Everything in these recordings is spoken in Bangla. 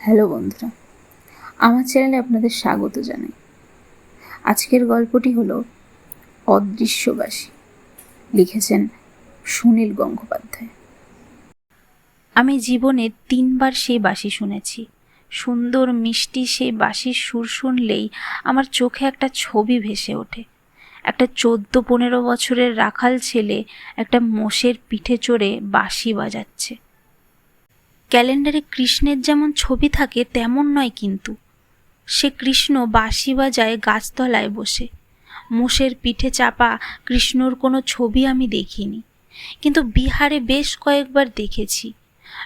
হ্যালো বন্ধুরা, আমার চ্যানেলে আপনাদের স্বাগত জানাই। আজকের গল্পটি হলো অদৃশ্যবাসী, লিখেছেন সুনীল গঙ্গোপাধ্যায়। আমি জীবনে তিনবার সেই বাঁশি শুনেছি। সুন্দর, মিষ্টি সেই বাঁশির সুর শুনলেই আমার চোখে একটা ছবি ভেসে ওঠে। একটা চোদ্দ পনেরো বছরের রাখাল ছেলে একটা মোষের পিঠে চড়ে বাঁশি বাজাচ্ছে। ক্যালেন্ডারে কৃষ্ণের যেমন ছবি থাকে, তেমন নয় কিন্তু। সে কৃষ্ণ বাঁশি বাজায় গাছতলায় বসে। মোষের পিঠে চাপা কৃষ্ণর কোনো ছবি আমি দেখিনি। কিন্তু বিহারে বেশ কয়েকবার দেখেছি।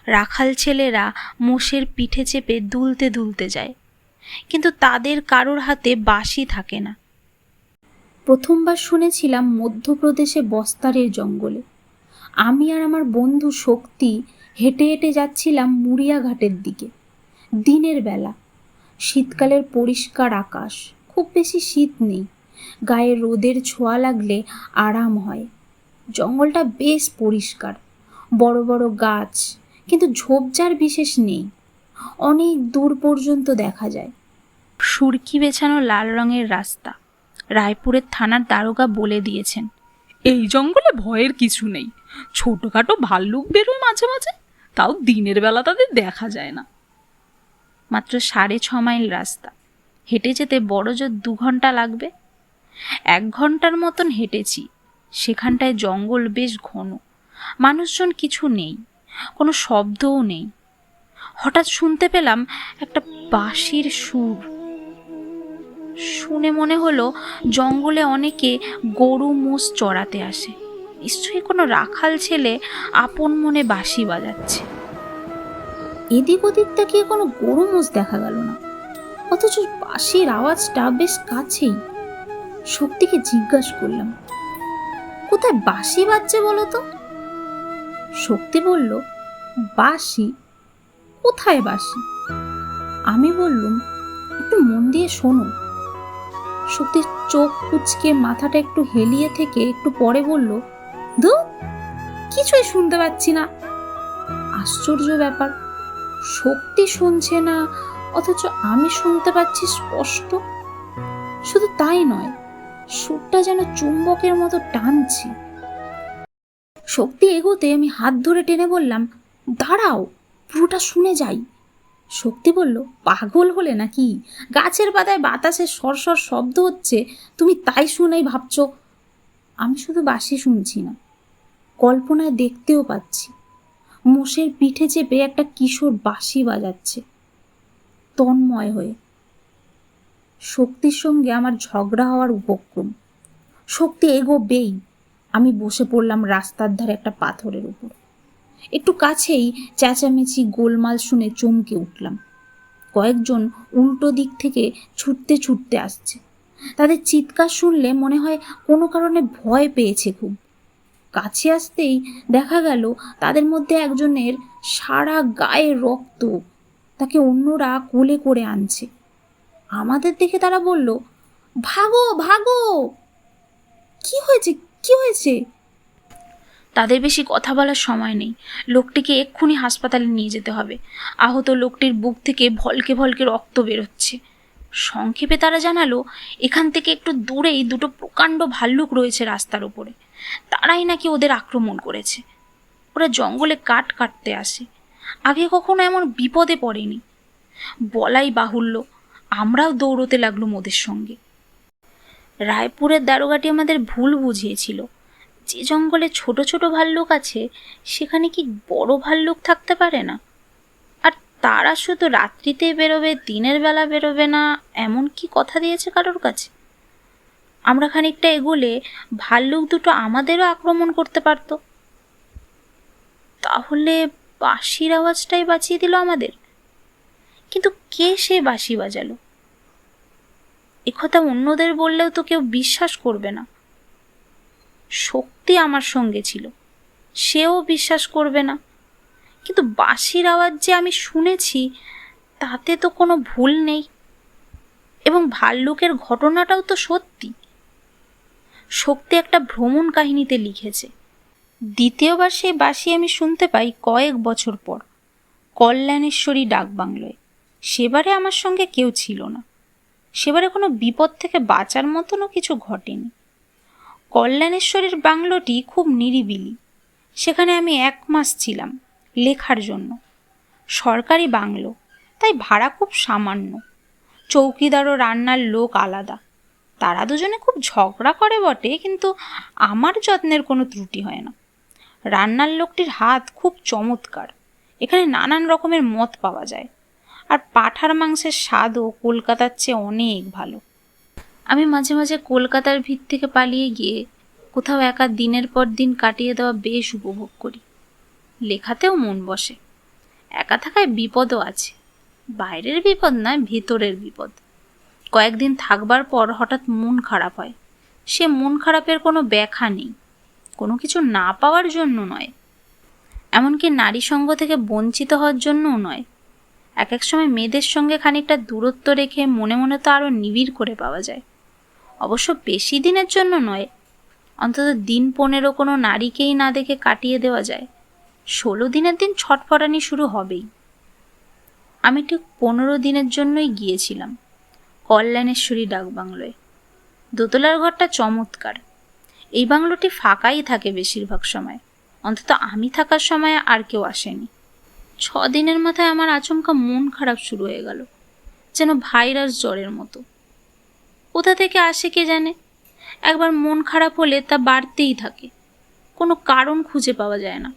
রাখাল ছেলেরা মোষের পিঠে চেপে দুলতে দুলতে যায়। কিন্তু তাদের কারোর হাতে বাঁশি থাকে না। প্রথমবার শুনেছিলাম মধ্যপ্রদেশে বস্তারের জঙ্গলে। আমি আর আমার বন্ধু শক্তি হেঁটে হেঁটে যাচ্ছিলাম মুড়িয়াঘাটের দিকে। দিনের বেলা। শীতকালের পরিষ্কার আকাশ। খুব বেশি শীত নেই। গায়ে রোদের ছোঁয়া লাগলে আরাম হয়। জঙ্গলটা বেশ পরিষ্কার। বড় বড় গাছ, কিন্তু ঝোপঝাড় বিশেষ নেই। অনেক দূর পর্যন্ত দেখা যায়। সুরকি বেছানো লাল রঙের রাস্তা। রায়পুরের থানার দারোগা বলে দিয়েছেন, এই জঙ্গলে ভয়ের কিছু নেই। ছোটখাটো ভাল্লুক বেরোয় মাঝে মাঝে। তাও দিনের বেলা তাদের দেখা যায় না। মাত্র সাড়ে ছ মাইল রাস্তা। হেঁটে যেতে বড় জোর দু ঘণ্টা লাগবে। এক ঘণ্টার মতন হেঁটেছি। সেখানটায় জঙ্গল বেশ ঘন। মানুষজন কিছু নেই। কোনো শব্দও নেই। হঠাৎ শুনতে পেলাম একটা বাঁশির সুর। শুনে মনে হলো জঙ্গলে অনেকে গরু মোষ চড়াতে আসে। নিশ্চয়ই কোনো রাখাল ছেলে আপন মনে বাঁশি বাজাচ্ছে। এদিক ওদিক তাকিয়ে কোনো গরু মোষ দেখা গেল না। অথচ বাঁশির আওয়াজটা বেশ কাছেই। শক্তিকে জিজ্ঞাসা করলাম, কোথায় বাঁশি বাজছে বলো তো? শক্তি বলল, বাঁশি? কোথায় বাঁশি? আমি বললুম, একটু মন দিয়ে শোনো। শক্তির চোখ কুচকে মাথাটা একটু হেলিয়ে থেকে একটু পরে বলল ধু, কিছুই শুনতে পাচ্ছি না। আশ্চর্য ব্যাপার, শক্তি শুনছে না, অথচ আমি শুনতে পাচ্ছি স্পষ্ট। শুধু তাই নয়, সুরটা যেন চুম্বকের মতো টানছি। শক্তি এগোতে আমি হাত ধরে টেনে বললাম, দাঁড়াও, পুরোটা শুনে যাই। শক্তি বলল, পাগল হলে নাকি? গাছের পাতায় বাতাসে সরসর শব্দ হচ্ছে, তুমি তাই শুনেই ভাবছ? আমি শুধু বাসি শুনছি না। কল্পনায় দেখতেও পাচ্ছি। মোষের পিঠে চেপে একটা কিশোর বাঁশি বাজাচ্ছে। তন্ময় হয়ে। শক্তির সঙ্গে আমার ঝগড়া হওয়ার উপক্রম। শক্তি এগোবেই। আমি বসে পড়লাম রাস্তার ধারে একটা পাথরের উপর। একটু কাছেই চেঁচামেচি গোলমাল শুনে চমকে উঠলাম। কয়েকজন উল্টো দিক থেকে ছুটতে ছুটতে আসছে। তাদের চিৎকার শুনলে মনে হয় কোনো কারণে ভয় পেয়েছে খুব। কাছে আসতেই দেখা গেল তাদের মধ্যে একজনের সারা গায়ে রক্ত। তাকে অন্যরা কোলে করে আনছে। আমাদের দেখে তারা বলল, ভাগো ভাগো! কি হয়েছে? কি হয়েছে? তাদের বেশি কথা বলার সময় নেই। লোকটিকে এক্ষুনি হাসপাতালে নিয়ে যেতে হবে। আহত লোকটির বুক থেকে ভলকে ভলকে রক্ত বেরোচ্ছে। সংক্ষেপে তারা জানালো, এখান থেকে একটু দূরেই দুটো প্রকাণ্ড ভাল্লুক রয়েছে রাস্তার উপরে। তারাই নাকি ওদের আক্রমণ করেছে। ওরা জঙ্গলে কাঠ কাটতে আসে। আগে কখনো এমন বিপদে পড়েনি। বলাই বাহুল্য, আমরাও দৌড়তে লাগল ওদের সঙ্গে। রায়পুরের দারোগাটি আমাদের ভুল বুঝিয়েছিল। যে জঙ্গলে ছোট ছোট ভাল্লুক আছে, সেখানে কি বড় ভাল্লুক থাকতে পারে না? আর তারা শুধু রাত্রিতে বেরোবে, দিনের বেলা বেরোবে না, এমন কি কথা দিয়েছে কারোর কাছে? আমরা খানিকটা এগোলে ভাল্লুক দুটো আমাদেরও আক্রমণ করতে পারত। তাহলে বাঁশির আওয়াজটাই বাঁচিয়ে দিল আমাদের। কিন্তু কে সে বাঁশি বাজালো? একথা অন্যদের বললেও তো কেউ বিশ্বাস করবে না। শক্তি আমার সঙ্গে ছিল, সেও বিশ্বাস করবে না। কিন্তু বাঁশির আওয়াজ যে আমি শুনেছি, তাতে তো কোনো ভুল নেই। এবং ভাল্লুকের ঘটনাটাও তো সত্যি। শক্তি একটা ভ্রমণ কাহিনীতে লিখেছে। দ্বিতীয়বার সেই বাসি আমি শুনতে পাই কয়েক বছর পর। কল্যাণেশ্বরী ডাকবাংলোয় সেবারে আমার সঙ্গে কেউ ছিল না। সেবারে কোনো বিপদ থেকে বাঁচার মতনও কিছু ঘটেনি। কল্যাণেশ্বরীর বাংলোটি খুব নিরিবিলি। সেখানে আমি এক মাস ছিলাম লেখার জন্য। সরকারি বাংলো, তাই ভাড়া খুব সামান্য। চৌকিদার ও রান্নার লোক আলাদা। তারা দুজনে খুব ঝগড়া করে বটে, কিন্তু আমার যত্নের কোনো ত্রুটি হয় না। রান্নার লোকটির হাত খুব চমৎকার। এখানে নানান রকমের মদ পাওয়া যায়। আর পাঠার মাংসের স্বাদও কলকাতার চেয়ে অনেক ভালো। আমি মাঝে মাঝে কলকাতার ভিত থেকে পালিয়ে গিয়ে কোথাও একা দিনের পর দিন কাটিয়ে দেওয়া বেশ উপভোগ করি। লেখাতেও মন বসে। একা থাকায় বিপদও আছে। বাইরের বিপদ নয়, ভেতরের বিপদ। কয়েকদিন থাকবার পর হঠাৎ মন খারাপ হয়। সে মন খারাপের কোনো ব্যাখ্যা নেই। কোনো কিছু না পাওয়ার জন্য নয়। এমনকি নারী সঙ্গ থেকে বঞ্চিত হওয়ার জন্যও নয়। এক এক সময় মেয়েদের সঙ্গে খানিকটা দূরত্ব রেখে মনে মনে তো আরও নিবিড় করে পাওয়া যায়। অবশ্য বেশি দিনের জন্য নয়, অন্তত দিন পনেরো কোনো নারীকেই না দেখে কাটিয়ে দেওয়া যায়। ষোলো দিনের দিন ছটফটানি শুরু হবেই। আমি ঠিক পনেরো দিনের জন্যই গিয়েছিলাম। কল্যাণেশ্বরী ডাকবাংলোয় দোতলার ঘরটা চমৎকার। এই বাংলোটি ফাঁকাই থাকে বেশিরভাগ সময়। অন্তত আমি থাকার সময় আর কেউ আসেনি। ছ দিনের মাথায় আমার আচমকা মন খারাপ শুরু হয়ে গেল, যেন ভাইরাস জ্বরের মতো। কোথা থেকে আসে কে জানে? একবার মন খারাপ হলে তা বাড়তেই থাকে। কোনো কারণ খুঁজে পাওয়া যায় না।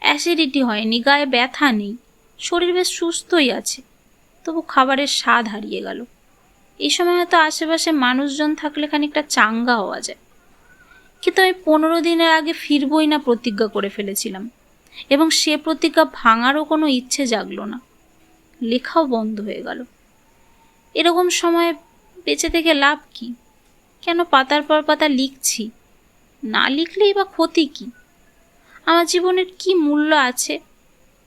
অ্যাসিডিটি হয়নি, গায়ে ব্যথা নেই, শরীর বেশ সুস্থই আছে, তবু খাবারের স্বাদ হারিয়ে গেল। এই সময় হয়তো আশেপাশে মানুষজন থাকলে খানিকটা চাঙ্গা হওয়া যায়। কিন্তু আমি পনেরো দিনের আগে ফিরবই না প্রতিজ্ঞা করে ফেলেছিলাম। এবং সে প্রতিজ্ঞা ভাঙারও কোনো ইচ্ছে জাগলো না। লেখাও বন্ধ হয়ে গেল। এরকম সময় বেঁচে থেকে লাভ কি? কেন পাতার পর পাতা লিখছি? না লিখলেই বা ক্ষতি কি? আমার জীবনের কি মূল্য আছে?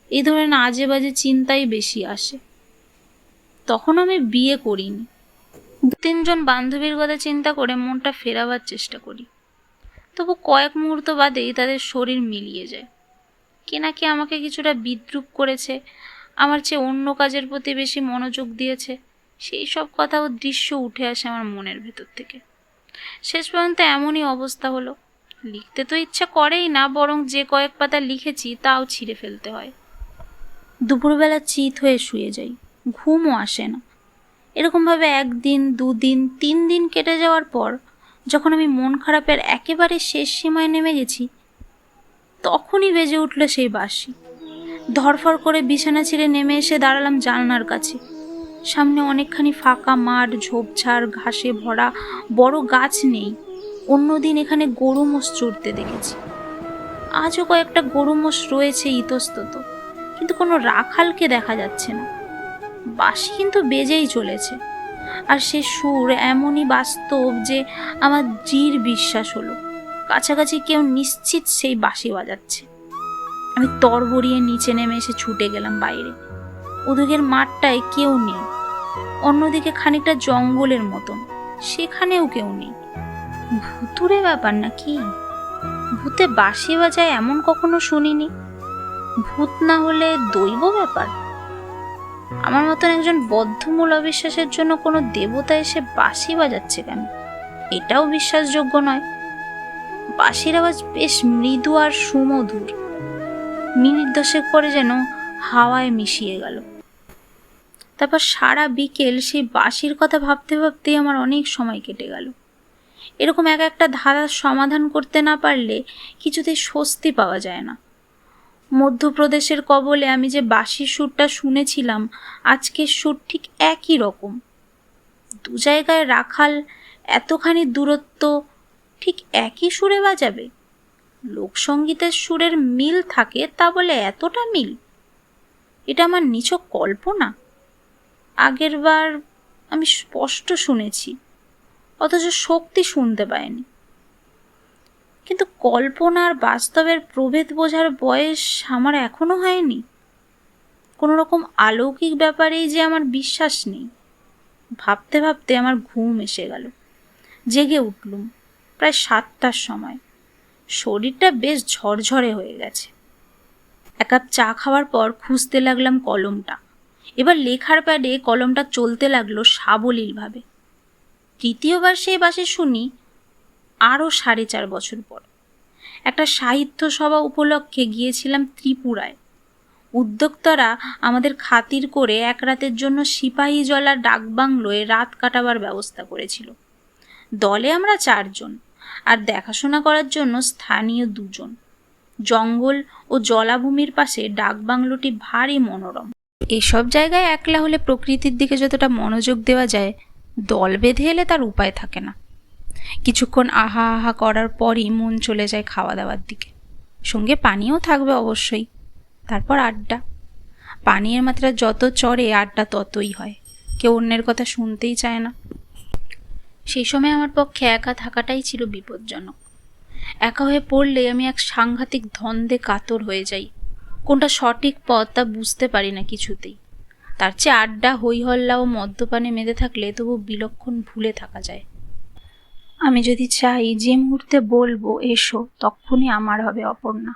এই ধরনের আজে বাজে চিন্তাই বেশি আসে। তখন আমি বিয়ে করিনি। তিনজন বান্ধবীর কথা চিন্তা করে মনটা ফেরাবার চেষ্টা করি। তবু কয়েক মুহূর্ত বাদেই তাদের শরীর মিলিয়ে যায়। কে নাকি আমাকে কিছুটা বিদ্রুপ করেছে, আমার চেয়ে অন্য কাজের প্রতি বেশি মনোযোগ দিয়েছে, সেই সব কথা ও দৃশ্য উঠে আসে আমার মনের ভেতর থেকে। শেষ পর্যন্ত এমনই অবস্থা হলো। লিখতে তো ইচ্ছা করেই না, বরং যে কয়েক পাতা লিখেছি তাও ছিঁড়ে ফেলতে হয়। দুপুরবেলা চিত হয়ে শুয়ে যাই। ঘুমও আসে না। এরকমভাবে একদিন, দুদিন তিন দিন কেটে যাওয়ার পর যখন আমি মন খারাপের একেবারে শেষ সীমায় নেমে গেছি, তখনই বেজে উঠল সেই বাসি ধরফর করে বিছানা ছেড়ে নেমে এসে দাঁড়ালাম জানলার কাছে। সামনে অনেকখানি ফাঁকা মাঠ, ঝোপঝাড়, ঘাসে ভরা বড় গাছ নেই। অন্যদিন এখানে গরু মোষ চড়তে দেখেছি। আজও কয়েকটা গরু মোষ রয়েছে ইতস্তত, কিন্তু কোনো রাখালকে দেখা যাচ্ছে না। বাঁশি কিন্তু বেজেই চলেছে। আর সে সুর এমনই বাস্তব যে আমার জির বিশ্বাস হলো। কাছাকাছি কেউ নিশ্চিত সেই বাঁশি বাজাচ্ছে। আমি তরবরিয়ে নিচে নেমে এসে ছুটে গেলাম বাইরে। ওদিকের মাঠটায় কেউ নেই। অন্যদিকে খানিকটা জঙ্গলের মতন। সেখানেও কেউ নেই। ভুতুরে ব্যাপার না কি ভূতে বাঁশি বাজায় এমন কখনো শুনিনি? ভূত না হলে দৈব ব্যাপার? আমার মতন একজন বদ্ধমূল অবিশ্বাসের জন্য কোনো দেবতা এসে বাঁশি বাজাচ্ছে কেন? এটাও বিশ্বাসযোগ্য নয়। বাঁশির আওয়াজ বেশ মৃদু আর সুমধুর। মিনিট দশেক পরে যেন হাওয়ায় মিশিয়ে গেল। তারপর সারা বিকেল সেই বাঁশির কথা ভাবতে ভাবতেই আমার অনেক সময় কেটে গেল। এরকম এক একটা ধাঁধার সমাধান করতে না পারলে কিছুতেই স্বস্তি পাওয়া যায় না। মধ্যপ্রদেশের কবলে আমি যে বাঁশির সুরটা শুনেছিলাম আজকের সুর ঠিক একই রকম। দু জায়গায় রাখাল এতখানি দূরত্ব ঠিক একই সুরে বাজাবে? লোকসঙ্গীতের সুরের মিল থাকে তা বলে এতটা মিল? এটা আমার নিছক কল্পনা। আগের বার আমি স্পষ্ট শুনেছি, অথচ শক্তি শুনতে পাইনি। কিন্তু কল্পনার বাস্তবের প্রভেদ বোঝার বয়স আমার এখনও হয়নি। কোনো রকম আলৌকিক ব্যাপারেই যে আমার বিশ্বাস নেই। ভাবতে ভাবতে আমার ঘুম এসে গেল। জেগে উঠলুম। প্রায় সাতটার সময়। শরীরটা বেশ ঝরঝরে হয়ে গেছে। এক কাপ চা খাওয়ার পর খুঁজতে লাগলাম কলমটা। এবার লেখার প্যাডে কলমটা চলতে লাগল সাবলীলভাবে। তৃতীয়বার সেই বাসে শুনি আরও সাড়ে চার বছর পর। একটা সাহিত্য সভা উপলক্ষে গিয়েছিলাম ত্রিপুরায়। উদ্যোক্তারা আমাদের খাতির করে এক রাতের জন্য সিপাহীজলা ডাকবাংলোয় রাত কাটাবার ব্যবস্থা করেছিল। দলে আমরা চারজন আর দেখাশোনা করার জন্য স্থানীয় দুজন। জঙ্গল ও জলাভূমির পাশে ডাকবাংলোটি ভারী মনোরম। এসব জায়গায় একলা হলে প্রকৃতির দিকে যতটা মনোযোগ দেওয়া যায়, দল বেঁধে এলে তার উপায় থাকে না। কিছুক্ষণ আহা আহা করার পরই মন চলে যায় খাওয়া দাওয়ার দিকে। সঙ্গে পানিও থাকবে অবশ্যই। তারপর আড্ডা। পানীয়ের মাত্রা যত চড়ে আড্ডা ততই হয়। কেউ অন্যের কথা শুনতেই চায় না। সেই সময় আমার পক্ষে একা থাকাটাই ছিল বিপজ্জনক। একা হয়ে পড়লে আমি এক সাংঘাতিক ধন্দে কাতর হয়ে যাই। কোনটা সঠিক পথ তা বুঝতে পারি না কিছুতেই। তার চেয়ে আড্ডা হইহল্লা ও মদ্যপানে মেতে থাকলে তবু বিলক্ষণ ভুলে থাকা যায়। আমি যদি চাই যে মুহূর্তে বলব, এসো, তখনই আমার হবে অপর্ণা।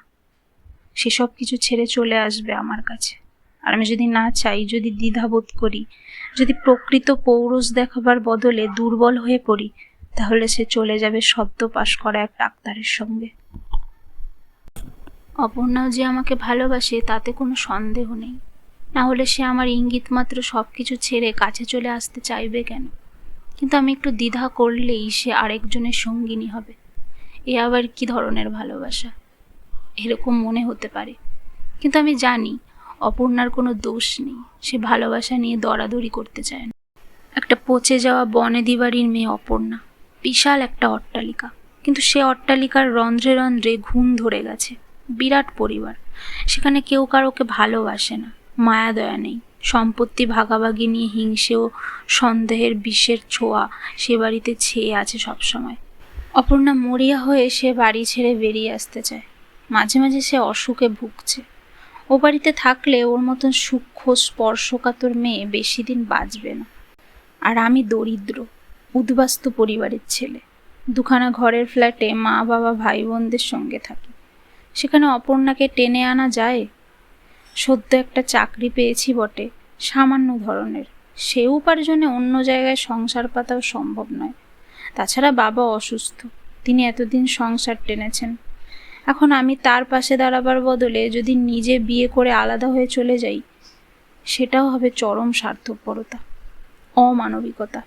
সেসব কিছু ছেড়ে চলে আসবে আমার কাছে। আর আমি যদি না চাই, যদি দ্বিধাবোধ করি, যদি প্রকৃত পৌরষ দেখাবার বদলে দুর্বল হয়ে পড়ি, তাহলে সে চলে যাবে সদ্য পাশ করা এক ডাক্তারের সঙ্গে। অপর্ণাও যে আমাকে ভালোবাসে, তাতে কোনো সন্দেহ নেই। না হলে সে আমার ইঙ্গিত মাত্র সব কিছু ছেড়ে কাছে চলে আসতে চাইবে কেন? কিন্তু আমি একটু দ্বিধা করলেই সে আরেকজনের সঙ্গিনী হবে। এ আবার কি ধরনের ভালোবাসা? এরকম মনে হতে পারে। কিন্তু আমি জানি অপর্ণার কোনো দোষ নেই। সে ভালোবাসা নিয়ে দরাদরি করতে চায় না। একটা পচে যাওয়া বনেদি বাড়ির মেয়ে অপর্ণা, বিশাল একটা অট্টালিকা। কিন্তু সে অট্টালিকার রন্ধ্রে রন্ধ্রে ঘুম ধরে গেছে। বিরাট পরিবার। সেখানে কেউ কারোকে ভালোবাসে না মায়া দয়া নেই। সম্পত্তি ভাগাভাগি নিয়ে হিংসে ও সন্দেহের বিষের ছোঁয়া সে বাড়িতে ছেয়ে আছে সবসময়। অপর্ণা মরিয়া হয়ে সে বাড়ি ছেড়ে বেরিয়ে আসতে চায়। মাঝে মাঝে সে অসুখে ভুগছে। ও বাড়িতে থাকলে ওর মতন সূক্ষ্ম, স্পর্শকাতর মেয়ে বেশি দিন বাঁচবে না। আর আমি দরিদ্র, উদ্বাস্তু পরিবারের ছেলে। দুখানা ঘরের ফ্ল্যাটে মা বাবা ভাই বোনদের সঙ্গে থাকি। সেখানে অপর্ণাকে টেনে আনা যায়? সদ্য একটা চাকরি পেয়েছি বটে, সামান্য ধরনের। সে উপার্জনে অন্য জায়গায় সংসার পাতাও সম্ভব নয়। তাছাড়া বাবা অসুস্থ, তিনি এতদিন সংসার টেনেছেন। এখন আমি তার পাশে দাঁড়াবার বদলে যদি নিজে বিয়ে করে আলাদা হয়ে চলে যাই, সেটাও হবে চরম স্বার্থপরতা, অমানবিকতা।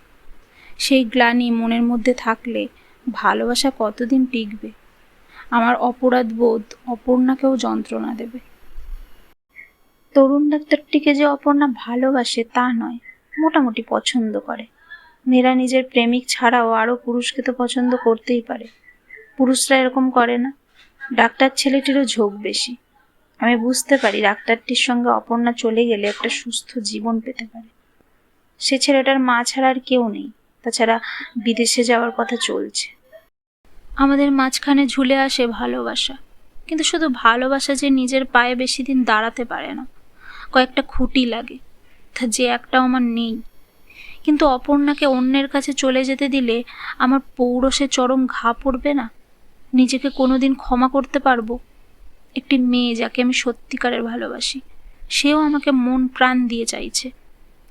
সেই গ্লানি মনের মধ্যে থাকলে ভালোবাসা কতদিন টিকবে? আমার অপরাধ বোধ অপর্ণাকেও যন্ত্রণা দেবে। তরুণ ডাক্তারটিকে যে অপর্ণা ভালোবাসে তা নয়, মোটামুটি পছন্দ করে। মেয়েরা নিজের প্রেমিক ছাড়াও আরও পুরুষকে তো পছন্দ করতেই পারে। পুরুষরা এরকম করে না। ডাক্তার ছেলেটিরও ঝোঁক বেশি। আমি বুঝতে পারি ডাক্তারটির সঙ্গে অপর্ণা চলে গেলে একটা সুস্থ জীবন পেতে পারে। সে ছেলেটার মা ছাড়া আর কেউ নেই। তাছাড়া বিদেশে যাওয়ার কথা চলছে। আমাদের মাঝখানে ঝুলে আসে ভালোবাসা। কিন্তু শুধু ভালোবাসা যে নিজের পায়ে বেশি দিন দাঁড়াতে পারে না। কয়েকটা খুঁটি লাগে, তা যে একটাও আমার নেই। কিন্তু অপর্ণাকে অন্যের কাছে চলে যেতে দিলে আমার পৌরসে চরম ঘা পড়বে না? নিজেকে কোনোদিন ক্ষমা করতে পারব? একটি মেয়ে যাকে আমি সত্যিকারের ভালোবাসি, সেও আমাকে মন প্রাণ দিয়ে চাইছে।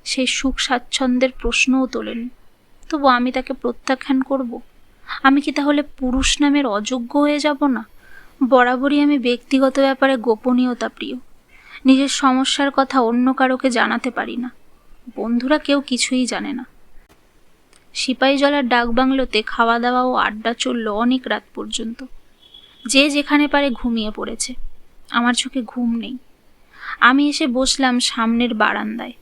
সেই সুখ স্বাচ্ছন্দ্যের প্রশ্নও তোলেনি। তবু আমি তাকে প্রত্যাখ্যান করব? আমি কি তাহলে পুরুষ নামের অযোগ্য হয়ে যাব না? বরাবরই আমি ব্যক্তিগত ব্যাপারে গোপনীয়তা প্রিয়। নিজের সমস্যার কথা অন্য কারোকে জানাতে পারি না। বন্ধুরা কেউ কিছুই জানে না। সিপাহীজলার ডাকবাংলোতে খাওয়া দাওয়া ও আড্ডা চলল অনেক রাত পর্যন্ত। যে যেখানে পারে ঘুমিয়ে পড়েছে। আমার চোখে ঘুম নেই। আমি এসে বসলাম সামনের বারান্দায়।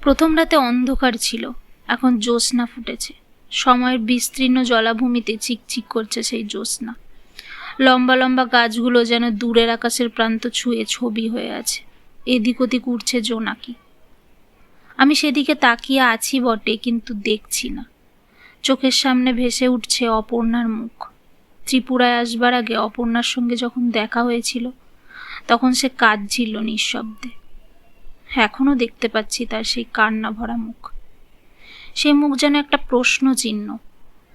প্রথম রাতে অন্ধকার ছিল, এখন জ্যোৎস্না ফুটেছে। সময়ের বিস্তীর্ণ জলাভূমিতে চিকচিক করছে সেই জ্যোৎস্না। লম্বা লম্বা গাছগুলো যেন দূরের আকাশের প্রান্ত ছুঁয়ে ছবি হয়ে আছে। এদিক ওদিক উঠছে জোনাকি। আমি সেদিকে তাকিয়ে আছি বটে, কিন্তু দেখছি না। চোখের সামনে ভেসে উঠছে অপর্ণার মুখ। ত্রিপুরায় আসবার আগে অপর্ণার সঙ্গে যখন দেখা হয়েছিল, তখন সে কাঁদছিল নিঃশব্দে। এখনও দেখতে পাচ্ছি তার সেই কান্না ভরা মুখ। সেই মুখ যেন একটা প্রশ্ন চিহ্ন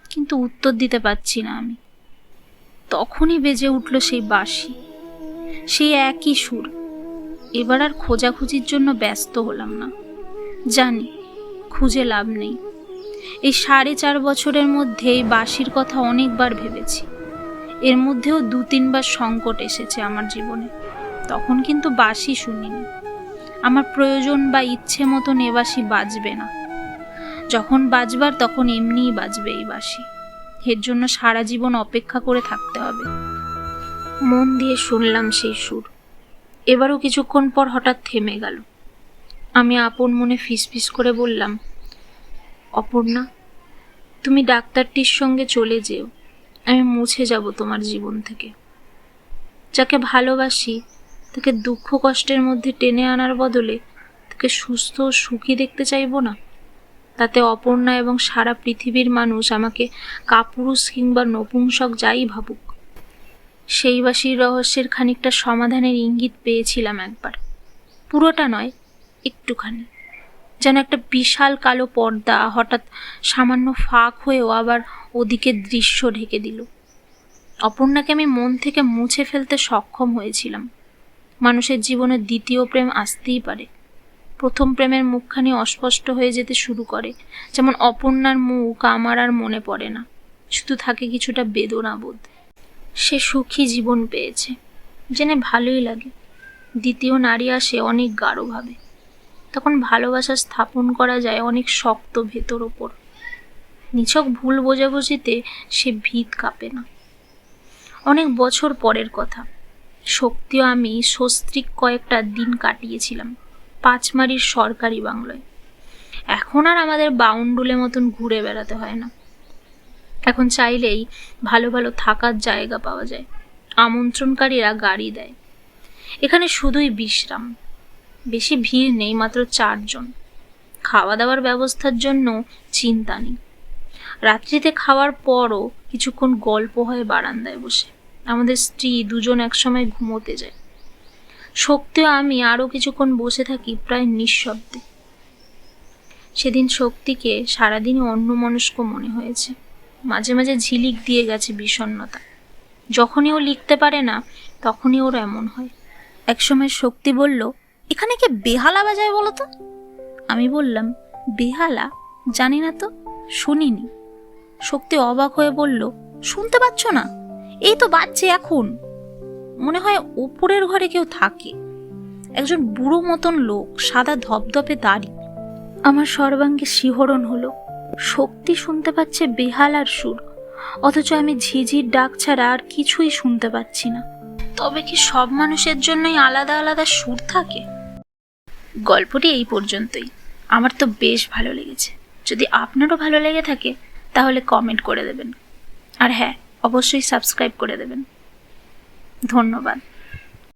কিন্তু উত্তর দিতে পারছি না আমি। তখনই বেজে উঠল সেই বাঁশি। সেই একই সুর। এবার আর খোঁজাখুঁজির জন্য ব্যস্ত হলাম না। জানি, খুঁজে লাভ নেই। এই সাড়ে চার বছরের মধ্যে এই বাঁশির কথা অনেকবার ভেবেছি। এর মধ্যেও দু তিনবার সংকট এসেছে আমার জীবনে। তখন কিন্তু বাঁশি শুনিনি। আমার প্রয়োজন বা ইচ্ছে মতন এ বাঁশি বাজবে না। যখন বাজবার তখন এমনিই বাজবে এই বাঁশি। এর জন্য সারা জীবন অপেক্ষা করে থাকতে হবে। মন দিয়ে শুনলাম সেই সুর। এবারও কিছুক্ষণ পর হঠাৎ থেমে গেল। আমি আপন মনে ফিসফিস করে বললাম, অপর্ণা, তুমি ডাক্তারটির সঙ্গে চলে যেও। আমি মুছে যাব তোমার জীবন থেকে। যাকে ভালোবাসি, তাকে দুঃখ কষ্টের মধ্যে টেনে আনার বদলে তাকে সুস্থ ও সুখী দেখতে চাইব না? তাতে অপর্ণা এবং সারা পৃথিবীর মানুষ আমাকে কাপুরুষ কিংবা নপুংসক যাই ভাবুক। সেই বাসির রহস্যের খানিকটা সমাধানের ইঙ্গিত পেয়েছিলাম একবার। পুরোটা নয়, একটুখানি। যেন একটা বিশাল কালো পর্দা হঠাৎ সামান্য ফাঁক হয়েও আবার ওদিকে দৃশ্য ঢেকে দিল। অপর্ণাকে আমি মন থেকে মুছে ফেলতে সক্ষম হয়েছিলাম। মানুষের জীবনে দ্বিতীয় প্রেম আসতেই পারে। প্রথম প্রেমের মুখখানি অস্পষ্ট হয়ে যেতে শুরু করে। যেমন অপর্ণার মুখ আমার আর মনে পড়ে না। শুধু থাকে কিছুটা বেদনা বোধ সে সুখী জীবন পেয়েছে। জেনে ভালোই লাগে। দ্বিতীয় নারী আসে অনেক গাঢ়ভাবে। তখন ভালোবাসা স্থাপন করা যায় অনেক শক্ত ভেতর ওপর। নিছক ভুল বোঝাবুঝিতে সে ভিত কাঁপে না। অনেক বছর পরের কথা। শক্তিও আমি সস্ত্রিক কয়েকটা দিন কাটিয়েছিলাম। পাঁচমারির সরকারি বাংলায়। এখন আর আমাদের বাউন্ডুলে মতন ঘুরে বেড়াতে হয় না। এখন চাইলেই ভালো ভালো থাকার জায়গা পাওয়া যায়। আমন্ত্রণকারীরা গাড়ি দেয়। এখানে শুধুই বিশ্রাম। বেশি ভিড় নেই মাত্র চারজন। খাওয়া দাওয়ার ব্যবস্থার জন্য চিন্তা নেই। রাত্রিতে খাওয়ার পরও কিছুক্ষণ গল্প হয় বারান্দায় বসে। আমাদের স্ত্রী দুজন একসময় ঘুমোতে যায়। শক্তিও আমি আরও কিছুক্ষণ বসে থাকি প্রায় নিঃশব্দে। সেদিন শক্তিকে সারাদিনই অন্যমনস্ক মনে হয়েছে। মাঝে মাঝে ঝিলিক দিয়ে গেছে বিষণ্ণতা। যখনই ও লিখতে পারে না, তখনই ওর এমন হয়। একসময় শক্তি বলল, এখানে কে বেহালা বাজায় বলো তো? আমি বললাম, বেহালা? জানি না তো, শুনিনি। শক্তি অবাক হয়ে বলল, শুনতে পাচ্ছ না? এই তো বাজছে এখন। মনে হয় ওপরের ঘরে কেউ থাকে। একজন বুড়ো মতন লোক, সাদা ধপধপে দাড়ি। আমার সর্বাঙ্গে শিহরণ হলো। শক্তি শুনতে পাচ্ছে বেহালার সুর। অথচ আমি ঝিঝির ডাক ছাড়া আর কিছুই শুনতে পাচ্ছি না। তবে কি সব মানুষের জন্যই আলাদা আলাদা সুর থাকে? গল্পটি এই পর্যন্তই। আমার তো বেশ ভালো লেগেছে। যদি আপনারও ভালো লেগে থাকে, তাহলে কমেন্ট করে দেবেন। আর হ্যাঁ অবশ্যই সাবস্ক্রাইব করে দেবেন। ধন্যবাদ।